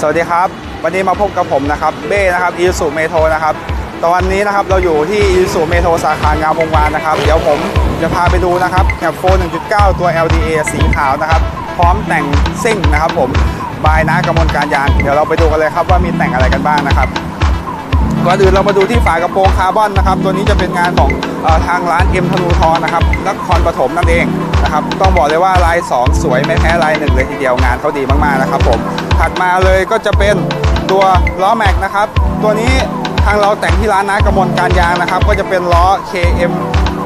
สวัสดีครับ วันนี้มาพบกับผมนะครับเบ้นะครับอีสุเมโทนะครับตอนนี้นะครับเราอยู่ที่อีสุเมโทสาขางามวงวานนะครับ เดี๋ยวผมจะพาไปดูนะครับแคปโฟ1.9 ตัว LDA สีขาวนะครับ พร้อมแต่งซิ่งนะครับผมบายนะกระมวลการยางเดี๋ยวเราไปดูกันเลยครับว่ามีแต่งอะไรกันบ้างนะครับก่อนอื่นเรามาดูที่ฝากระโปรงคาร์บอนนะครับ ตัวนี้จะเป็นงานของออทางร้านเอ็มธนูทรนะครับนครปฐมนั่นเอง นะครับต้องบอกเลยว่าลาย2 สวยไม่แพ้ลายหนึ่งเลยทีเดียวงานเขาดีมากๆนะครับผมถัดมาเลยก็จะเป็นตัวล้อแม็กนะครับตัวนี้ทางเราแต่งที่ร้านนากระมวลการยางนะครับ ก็จะเป็นล้อ KM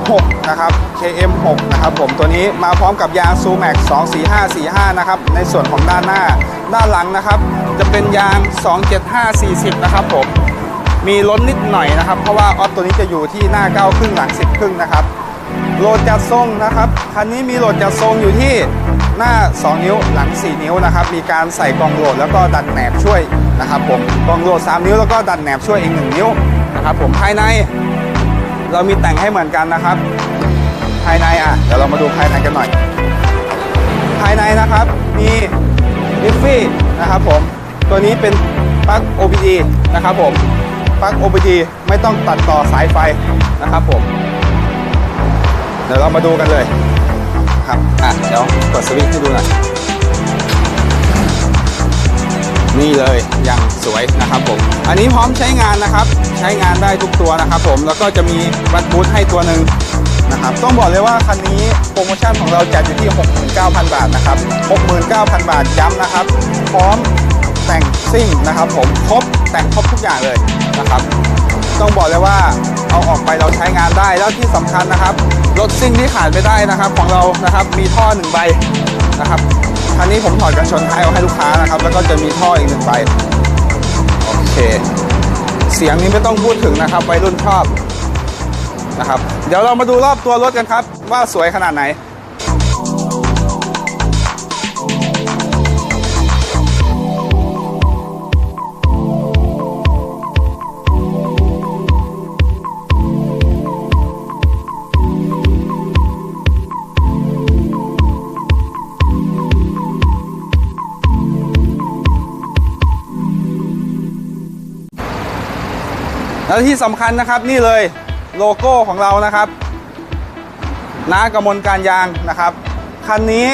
6นะครับ KM 6 นะครับผมตัวนี้มาพร้อมกับยาง s u m a x 24545 นะครับ ในส่วนของด้านหน้า ด้านหลังนะครับ จะเป็นยาง 27540 นะครับผม มีล้นนิดหน่อยนะครับ เพราะว่าออฟตัวนี้จะอยู่ที่หน้า 9 ครึ่งหลัง 10 ครึ่งนะครับ โหลดจัดทรงนะครับ คันนี้มีโหลดจัดทรงอยู่ที่หน้า 2 นิ้วหลัง 4 นิ้วนะครับ มีการใส่กล่องโหลดแล้วก็ดัดแหนบช่วยนะครับผมกล่องโหลด 3 นิ้วแล้วก็ดัดแหนบช่วยอีก 1 นิ้วนะครับผมภายในเรามีแต่งให้เหมือนกันนะครับ ภายในอะเดี๋ยวเรามาดูภายในกันหน่อย ภายในนะครับมีลิฟฟี่นะครับผมตัวนี้เป็นปลั๊ก OBD นะครับผมปลั๊ก OBD ไม่ต้องตัดต่อสายไฟนะครับผม ดี๋ยวเรามาดูกันเลยครับอะเดี๋ยวกดสวิตช์ให้ดูหน่อยนี่เลยอย่างสวยนะครับผม อันนี้พร้อมใช้งานนะครับ ใช้งานได้ทุกตัวนะครับ ผมแล้วก็จะมีบัตบูทให้ตัวหนึ่งนะครับต้องบอกเลยว่าคันนี้โปรโมชั่นของเราจัดอยู่ที่ 69,000 บาทนะครับ 69,000 บาทย้ำนะครับ พร้อมแต่งซิ่งนะครับ ผมครบแต่งครบทุกอย่างเลยนะครับ ต้องบอกเลยว่าเอาออกไปเราใช้งานได้แล้วที่สำคัญนะครับรถซิ่งที่ขาดไม่ได้นะครับ ของเรานะครับมีท่อหนึ่งใบนะครับคันนี้ผมถอดกันชนท้ายเอาให้ลูกค้านะครับ แล้วก็จะมีท่ออีกหนึ่งใบโอเค เสียงนี้ไม่ต้องพูดถึงนะครับวัยรุ่นชอบนะครับ เดี๋ยวเรามาดูรอบตัวรถกันครับ ว่าสวยขนาดไหน แล้วที่สำคัญนะครับนี่เลยโลโก้ของเรานะครับน้ากระมวลการยางนะครับคันนี้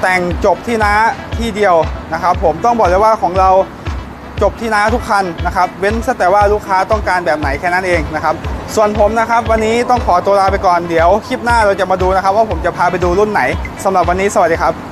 แต่งจบที่น้าที่เดียวนะครับ ผมต้องบอกเลยว่าของเราจบที่น้าทุกคันนะครับ เว้นแต่ว่าลูกค้าต้องการแบบไหนแค่นั้นเองนะครับ ส่วนผมนะครับ วันนี้ต้องขอตัวลาไปก่อนเดี๋ยวคลิปหน้าเราจะมาดูนะครับ ว่าผมจะพาไปดูรุ่นไหนสำหรับวันนี้สวัสดีครับ